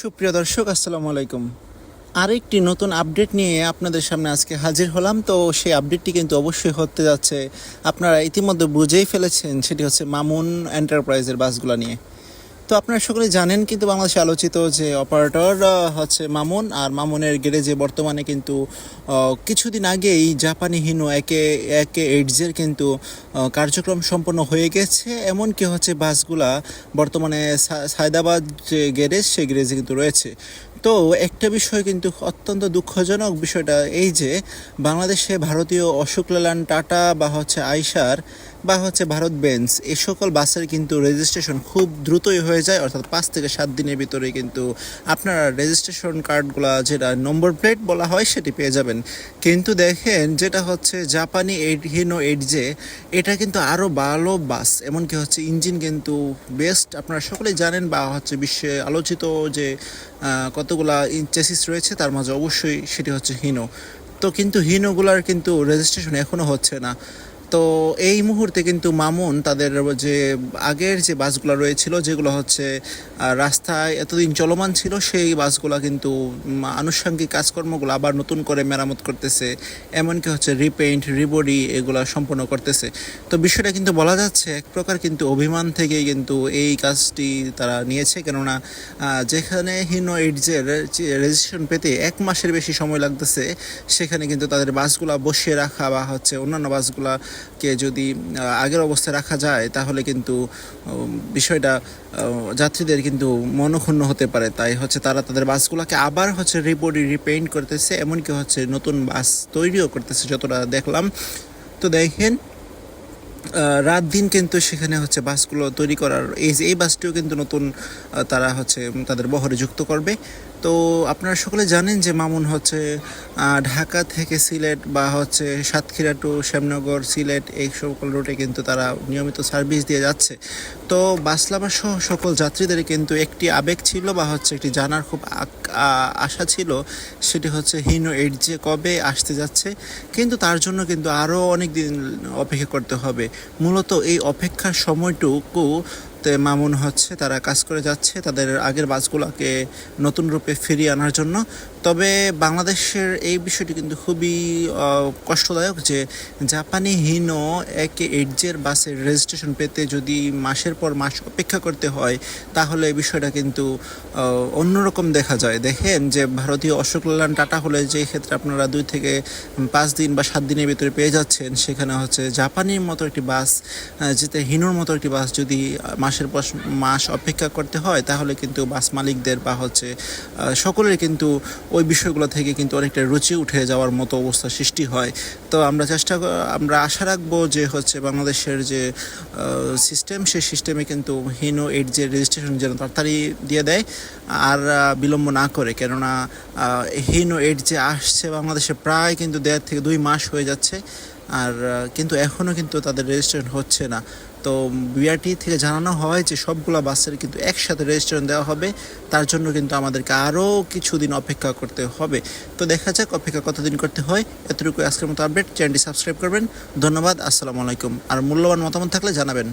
সুপ্রিয় দর্শক, আসসালামু আলাইকুম। আরেকটি নতুন আপডেট নিয়ে আপনাদের সামনে আজকে হাজির হলাম। তো সেই আপডেটটি কিন্তু অবশ্যই হতে যাচ্ছে। আপনারা ইতিমধ্যে বুঝেই ফেলেছেন, সেটি হচ্ছে মামুন এন্টারপ্রাইজের বাসগুলো নিয়ে। তো আপনারা সকলে জানেন কিন্তু বাংলাদেশে আলোচিত যে অপারেটর হচ্ছে মামুন। আর মামুনের গ্যারেজে বর্তমানে কিন্তু কিছুদিন আগেই জাপানি হিনো একে একে এইডসের কিন্তু কার্যক্রম সম্পন্ন হয়ে গেছে। এমনকি হচ্ছে বাসগুলা বর্তমানে সায়দাবাদ যে গ্যারেজ, সেই গ্যারেজে কিন্তু রয়েছে। তো একটা বিষয় কিন্তু অত্যন্ত দুঃখজনক বিষয়টা এই যে, বাংলাদেশে ভারতীয় অশোক লেল্যান্ড টাটা বা হচ্ছে আইসার বা হচ্ছে ভারত বেঞ্চ এই সকল বাসের কিন্তু রেজিস্ট্রেশন খুব দ্রুতই হয়ে যায়, অর্থাৎ পাঁচ থেকে সাত দিনের ভিতরে কিন্তু আপনারা রেজিস্ট্রেশন কার্ডগুলো যেটা নম্বর প্লেট বলা হয় সেটি পেয়ে যাবেন। কিন্তু দেখেন যেটা হচ্ছে জাপানি এইট হিনো এইট জে এটা কিন্তু আরও ভালো বাস, এমনকি হচ্ছে ইঞ্জিন কিন্তু বেস্ট আপনারা সকলেই জানেন বা হচ্ছে বিশ্বে আলোচিত যে কতগুলা চেসিস রয়েছে, তার মাঝে অবশ্যই সেটি হচ্ছে হিনো তো কিন্তু হিনোগুলার কিন্তু রেজিস্ট্রেশন এখনও হচ্ছে না। তো এই মুহূর্তে কিন্তু মামুন তাদের যে আগের যে বাসগুলো রয়েছিল, যেগুলো হচ্ছে রাস্তায় এতদিন চলমান ছিল, সেই বাসগুলো কিন্তু আনুষঙ্গিক কাজকর্মগুলো আবার নতুন করে মেরামত করতেছে। এমনকি হচ্ছে রিপেইন্ট রিবডি এগুলো সম্পন্ন করতেছে। তো বিষয়টা কিন্তু বলা যাচ্ছে, এক প্রকার কিন্তু অভিমান থেকেই কিন্তু এই কাজটি তারা নিয়েছে। কেননা যেখানে হিনো এইডজের রেজিস্ট্রেশন পেতে এক মাসের বেশি সময় লাগতেছে, সেখানে কিন্তু তাদের বাসগুলা বসিয়ে রাখা বা হচ্ছে অন্যান্য বাসগুলাকে যদি আগের অবস্থায় রাখা যায়, তাহলে কিন্তু বিষয়টা যাত্রীদের কিন্তু মনক্ষুণ্ণ হতে পারে। তাই হচ্ছে তারা তাদের বাসগুলোকে আবার হচ্ছে রিবডি রিপেইন্ট করতেছে, এমনকি হচ্ছে নতুন বাস তৈরিও করতেছে, যতটা দেখলাম। তো দেখেন রাত দিন কিন্তু সেখানে হচ্ছে বাসগুলো তৈরি করার, এই এই বাসটিও কিন্তু নতুন তারা হচ্ছে তাদের বহরে যুক্ত করবে। তো আপনারা সকলে জানেন যে মামুন হচ্ছে ঢাকা থেকে সিলেট বা হচ্ছে সাতক্ষীরা টু শ্যামনগর, সিলেট এই সকল রুটে কিন্তু তারা নিয়মিত সার্ভিস দিয়ে যাচ্ছে। তো বাসলাবার সহ সকল যাত্রীদের কিন্তু একটি আবেগ ছিল বা হচ্ছে একটি জানার খুব আশা ছিল, সেটি হচ্ছে হিনো এইট যে কবে আসতে যাচ্ছে, কিন্তু তার জন্য কিন্তু আরও অনেক দিন অপেক্ষা করতে হবে। মূলত এই অপেক্ষার সময়টুকু মামুন হচ্ছে তারা কাজ করে যাচ্ছে তাদের আগের বাসগুলোকে নতুন রূপে ফিরিয়ে আনার জন্য। তবে বাংলাদেশের এই বিষয়টি কিন্তু খুবই কষ্টদায়ক যে জাপানি হিনো একে এইটজের বাসের রেজিস্ট্রেশন পেতে যদি মাসের পর মাস অপেক্ষা করতে হয় তাহলে এই বিষয়টা কিন্তু অন্যরকম দেখা যায়। দেখেন যে ভারতীয় অশোক লেল্যান্ড টাটা হলে যে ক্ষেত্রে আপনারা দুই থেকে পাঁচ দিন বা সাত দিনের ভিতরে পেয়ে যাচ্ছেন সেখানে হচ্ছে জাপানির মতো একটি বাস যেতে হিনোর মতো একটি বাস যদি আহ, মাসের পর মাস অপেক্ষা করতে হয়, তাহলে কিন্তু বাস মালিকদের বা হচ্ছে সকলের কিন্তু ওই বিষয়গুলো থেকে কিন্তু অনেকটা রুচি উঠে যাওয়ার মতো অবস্থা সৃষ্টি হয়। তো আমরা চেষ্টা আমরা আশা রাখব যে হচ্ছে বাংলাদেশের যে সিস্টেম সেই সিস্টেমে কিন্তু হিনো এইট যে রেজিস্ট্রেশন যেন তাড়াতাড়ি দিয়ে দেয়, আর বিলম্ব না করে। কেননা হিনো এইট যে আসছে বাংলাদেশে প্রায় কিন্তু দেড় থেকে দুই মাস হয়ে যাচ্ছে, আর কিন্তু এখনও কিন্তু তাদের রেজিস্ট্রেশন হচ্ছে না। তো বিআরটি থেকে জানানো হয় যে সবগুলো বাসের কিন্তু একসাথে রেজিস্ট্রেশন দেওয়া হবে। তার জন্য কিন্তু আমাদেরকে আরও কিছুদিন অপেক্ষা করতে হবে। তো দেখা যাক অপেক্ষা কতদিন করতে হয়। এতটুকু আজকের মতো আপডেট চ্যানেলটি সাবস্ক্রাইব করবেন। ধন্যবাদ। আসসালামু আলাইকুম। আর মূল্যবান মতামত থাকলে জানাবেন।